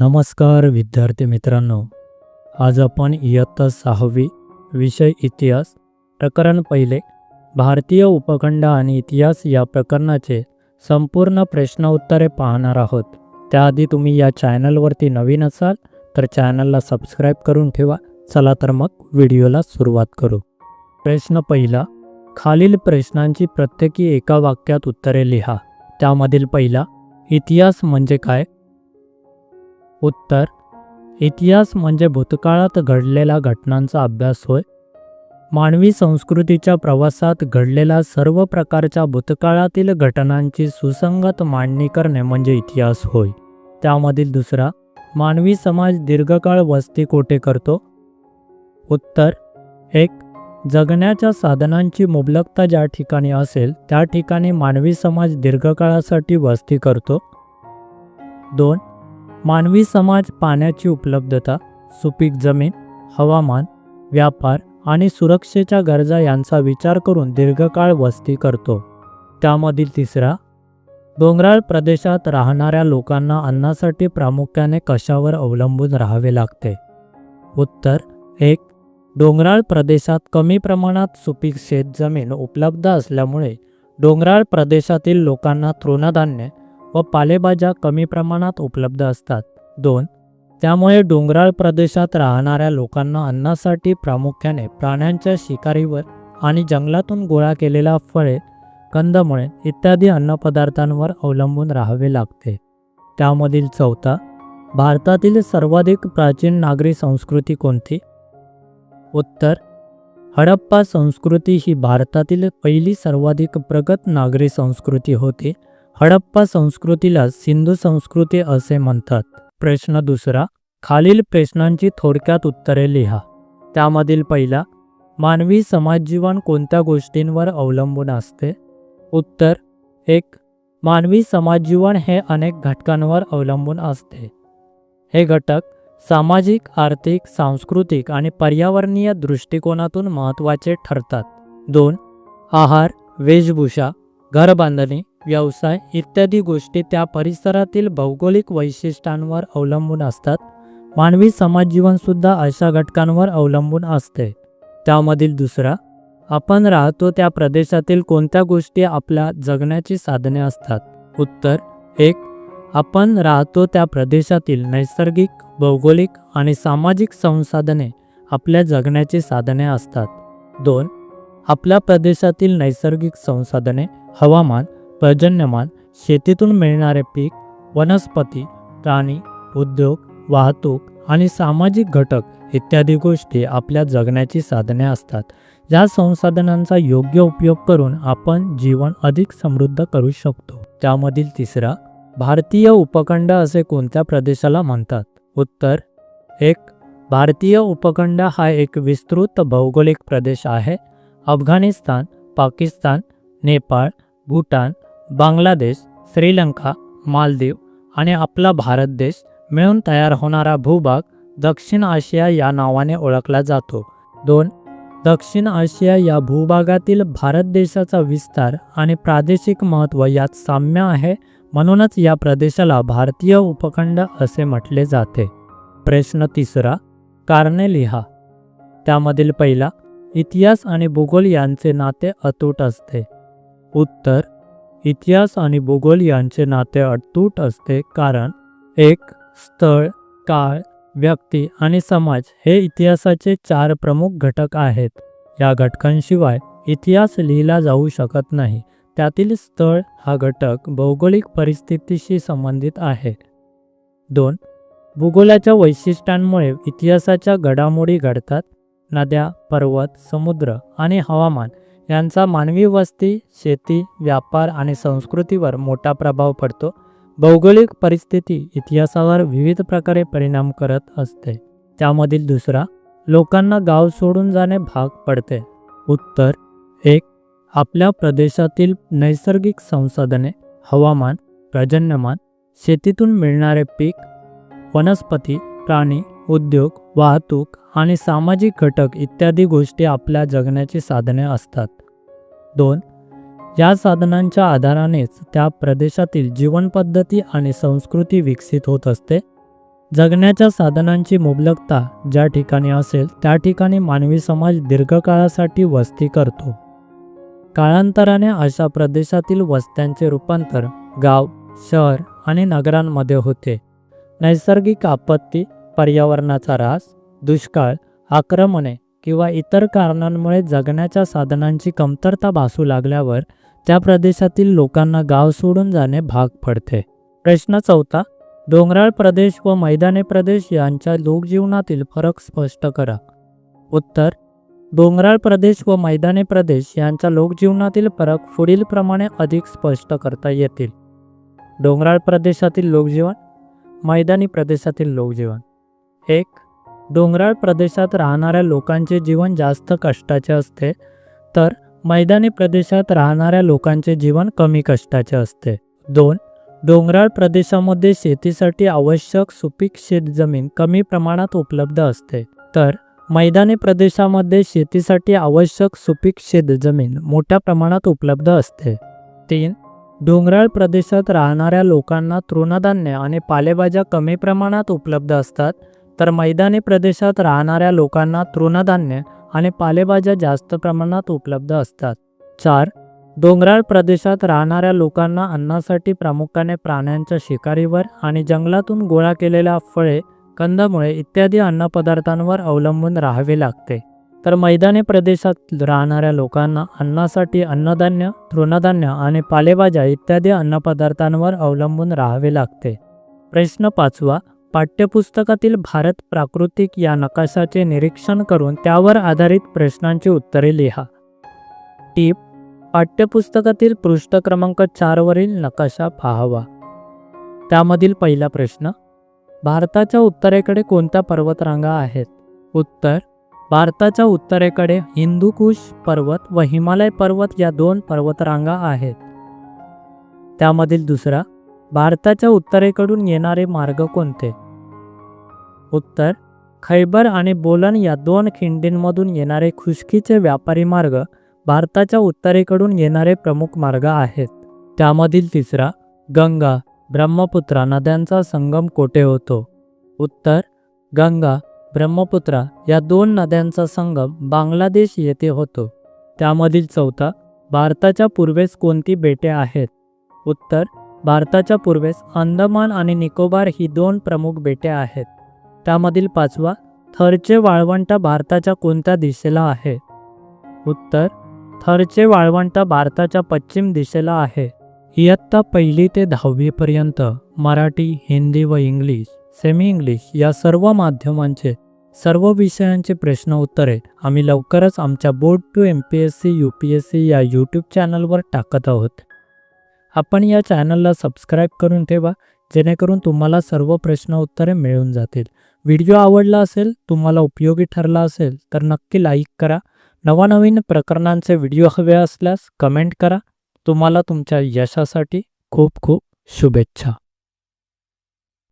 नमस्कार विद्यार्थी मित्रांनो आज आपण इयत्ता सहावी विषय इतिहास प्रकरण पहिले भारतीय उपखंड आणि इतिहास या प्रकरणाचे संपूर्ण प्रश्न उत्तरे पाहणार आहोत. त्याआधी तुम्ही या चॅनलवरती नवीन असाल तर चॅनलला सबस्क्राईब करून ठेवा. चला तर मग व्हिडिओला सुरुवात करू. प्रश्न पहिला खालील प्रश्नांची प्रत्येकी एका वाक्यात उत्तरे लिहा. त्यामधील पहिला इतिहास म्हणजे काय? उत्तर इतिहास म्हणजे भूतकाळात घडलेल्या घटनांचा अभ्यास होय. मानवी संस्कृतीच्या प्रवासात घडलेल्या सर्व प्रकारच्या भूतकाळातील घटनांची सुसंगत मांडणी करणे म्हणजे इतिहास होय. त्यामधील दुसरा मानवी समाज दीर्घकाळ वस्ती कोठे करतो? उत्तर एक जगण्याच्या साधनांची मुबलकता ज्या ठिकाणी असेल त्या ठिकाणी मानवी समाज दीर्घकाळासाठी वस्ती करतो. दोन मानवी समाज पाण्याची उपलब्धता सुपीक जमीन हवामान व्यापार आणि सुरक्षेच्या गरजा यांचा विचार करून दीर्घकाळ वस्ती करतो. त्यामधील तिसरा डोंगराळ प्रदेशात राहणाऱ्या लोकांना अन्नासाठी प्रामुख्याने कशावर अवलंबून राहावे लागते? उत्तर एक डोंगराळ प्रदेशात कमी प्रमाणात सुपीक शेतजमीन उपलब्ध असल्यामुळे डोंगराळ प्रदेशातील लोकांना तृणधान्य व पालेभाज्या कमी प्रमाणात उपलब्ध असतात. दोन त्यामुळे डोंगराळ प्रदेशात राहणाऱ्या लोकांना अन्नासाठी प्रामुख्याने प्राण्यांच्या शिकारीवर आणि जंगलातून गोळा केलेल्या फळे कंदमुळे इत्यादी अन्नपदार्थांवर अवलंबून राहावे लागते. त्यामधील चौथा भारतातील सर्वाधिक प्राचीन नागरी संस्कृती कोणती? उत्तर हडप्पा संस्कृती ही भारतातील पहिली सर्वाधिक प्रगत नागरी संस्कृती होती. हडप्पा संस्कृतीला सिंधू संस्कृती असे म्हणतात. प्रश्न दुसरा खालील प्रश्नांची थोडक्यात उत्तरे लिहा. त्यामधील पहिला मानवी समाजजीवन कोणत्या गोष्टींवर अवलंबून असते? उत्तर एक मानवी समाजजीवन हे अनेक घटकांवर अवलंबून असते. हे घटक सामाजिक आर्थिक सांस्कृतिक आणि पर्यावरणीय दृष्टिकोनातून महत्त्वाचे ठरतात. दोन आहार वेशभूषा घरबांधणी व्यवसाय इत्यादी गोष्टी त्या परिसरातील भौगोलिक वैशिष्ट्यांवर अवलंबून असतात. मानवी समाजजीवनसुद्धा अशा घटकांवर अवलंबून असते. त्यामधील दुसरा आपण राहतो त्या प्रदेशातील कोणत्या गोष्टी आपल्या जगण्याची साधने असतात? उत्तर एक आपण राहतो त्या प्रदेशातील नैसर्गिक भौगोलिक आणि सामाजिक संसाधने आपल्या जगण्याची साधने असतात. दोन आपल्या प्रदेशातील नैसर्गिक संसाधने हवामान पर्जन्यमान शेतीतून मिळणारे पीक वनस्पती प्राणी उद्योग वाहतूक आणि सामाजिक घटक इत्यादी गोष्टी आपल्या जगण्याची साधने असतात. या संसाधनांचा योग्य उपयोग करून आपण जीवन अधिक समृद्ध करू शकतो. त्यामधील तिसरा भारतीय उपखंड असे कोणत्या प्रदेशाला म्हणतात? उत्तर एक भारतीय उपखंड हा एक विस्तृत भौगोलिक प्रदेश आहे. अफगाणिस्तान पाकिस्तान नेपाळ भूटान बांगलादेश श्रीलंका मालदीव आणि आपला भारत देश मिळून तयार होणारा भूभाग दक्षिण आशिया या नावाने ओळखला जातो. दोन दक्षिण आशिया या भूभागातील भारत देशाचा विस्तार आणि प्रादेशिक महत्त्व यात साम्य आहे म्हणूनच या प्रदेशाला भारतीय उपखंड असे म्हटले जाते. प्रश्न तिसरा कारणे लिहा त्यामधील पहिला इतिहास आणि भूगोल यांचे नाते अतूट असते. उत्तर इतिहास आणि भूगोल यांचे नाते अटतूट असते कारण एक स्थळ काळ व्यक्ती आणि समाज हे इतिहासाचे चार प्रमुख घटक आहेत. या घटकांशिवाय इतिहास लिहिला जाऊ शकत नाही. त्यातील स्थळ हा घटक भौगोलिक परिस्थितीशी संबंधित आहे. दोन भूगोलाच्या वैशिष्ट्यांमुळे इतिहासाच्या घडामोडी घडतात. नद्या पर्वत समुद्र आणि हवामान यांचा मानवी वस्ती शेती व्यापार आणि संस्कृतीवर मोठा प्रभाव पडतो. भौगोलिक परिस्थिती इतिहासावर विविध प्रकारे परिणाम करत असते. त्यामधील दुसरा लोकांना गाव सोडून जाणे भाग पडते. उत्तर एक आपल्या प्रदेशातील नैसर्गिक संसाधने हवामान प्रजन्यमान शेतीतून मिळणारे पीक वनस्पती प्राणी उद्योग वाहतूक आणि सामाजिक घटक इत्यादी गोष्टी आपल्या जगण्याची साधने असतात. दोन या साधनांच्या आधारानेच त्या प्रदेशातील जीवनपद्धती आणि संस्कृती विकसित होत असते. जगण्याच्या साधनांची मुबलकता ज्या ठिकाणी असेल त्या ठिकाणी मानवी समाज दीर्घकाळासाठी वस्ती करतो. काळांतराने अशा प्रदेशातील वस्त्यांचे रूपांतर गाव शहर आणि नगरांमध्ये होते. नैसर्गिक आपत्ती पर्यावरणाचा ऱ्हास दुष्काळ आक्रमणे किंवा इतर कारणांमुळे जगण्याच्या साधनांची कमतरता भासू लागल्यावर त्या प्रदेशातील लोकांना गाव सोडून जाणे भाग पडते. प्रश्न चौथा डोंगराळ प्रदेश व मैदानी प्रदेश यांच्या लोकजीवनातील फरक स्पष्ट करा. उत्तर डोंगराळ प्रदेश व मैदानी प्रदेश यांच्या लोकजीवनातील फरक पुढीलप्रमाणे अधिक स्पष्ट करता येतील. डोंगराळ प्रदेशातील लोकजीवन मैदानी प्रदेशातील लोकजीवन. एक डोंगराळ प्रदेशात राहणाऱ्या लोकांचे जीवन जास्त कष्टाचे असते तर मैदानी प्रदेशात राहणाऱ्या लोकांचे जीवन कमी कष्टाचे असते. दोन डोंगराळ प्रदेशामध्ये शेतीसाठी आवश्यक सुपीक शेतजमीन कमी प्रमाणात उपलब्ध असते तर मैदानी प्रदेशामध्ये शेतीसाठी आवश्यक सुपीक शेतजमीन मोठ्या प्रमाणात उपलब्ध असते. तीन डोंगराळ प्रदेशात राहणाऱ्या लोकांना तृणधान्य आणि पालेभाज्या कमी प्रमाणात उपलब्ध असतात तर मैदानी प्रदेशात राहणाऱ्या लोकांना तृणधान्य आणि पालेभाज्या जास्त प्रमाणात उपलब्ध असतात. चार डोंगराळ प्रदेशात राहणाऱ्या लोकांना अन्नासाठी प्रामुख्याने प्राण्यांच्या शिकारीवर आणि जंगलातून गोळा केलेल्या फळे कंदमुळे इत्यादी अन्नपदार्थांवर अवलंबून राहावे लागते. तर मैदानी प्रदेशात राहणाऱ्या लोकांना अन्नासाठी अन्नधान्य तृणधान्य आणि पालेभाज्या इत्यादी अन्नपदार्थांवर अवलंबून राहावे लागते. प्रश्न पाचवा पाठ्यपुस्तकातील भारत प्राकृतिक या नकाशाचे निरीक्षण करून त्यावर आधारित प्रश्नांची उत्तरे लिहा. टीप पाठ्यपुस्तकातील पृष्ठ क्रमांक चारवरील नकाशा पाहावा. त्यामधील पहिला प्रश्न भारताच्या उत्तरेकडे कोणत्या पर्वतरांगा आहेत? उत्तर भारताच्या उत्तरेकडे हिंदुकुश पर्वत व हिमालय पर्वत या दोन पर्वतरांगा आहेत. त्यामधील दुसरा भारताच्या उत्तरेकडून येणारे मार्ग कोणते? उत्तर खैबर आणि बोलन या दोन खिंडींमधून येणारे खुशकीचे व्यापारी मार्ग भारताच्या उत्तरेकडून येणारे प्रमुख मार्ग आहेत. त्यामधील तिसरा गंगा ब्रह्मपुत्रा नद्यांचा संगम कोठे होतो? उत्तर गंगा ब्रह्मपुत्रा या दोन नद्यांचा संगम बांगलादेश येथे होतो. त्यामधील चौथा भारताच्या पूर्वेस कोणती बेटे आहेत? उत्तर भारताच्या पूर्वेस अंदमान आणि निकोबार ही दोन प्रमुख बेटे आहेत. त्यामधील पाचवा थरचे वाळवंट भारताच्या कोणत्या दिशेला आहे? उत्तर थरचे वाळवंट भारताच्या पश्चिम दिशेला आहे. इयत्ता पहिली ते दहावीपर्यंत मराठी हिंदी व इंग्लिश सेमी इंग्लिश या सर्व माध्यमांचे सर्व विषयांचे प्रश्न उत्तरे आम्ही लवकरच आमच्या board two M P S C U P S C या यूट्यूब चॅनलवर टाकत आहोत. आपण या चॅनलला सबस्क्राईब करून ठेवा जेणेकरून तुम्हाला सर्व प्रश्न उत्तरे मिळून जातील. व्हिडिओ आवडला असेल तुम्हाला उपयोगी ठरला असेल तर नक्की लाईक करा. नवनवीन प्रकरणांचे व्हिडिओ हवे असल्यास कमेंट करा. तुम्हाला तुमच्या यशासाठी खूप खूप शुभेच्छा.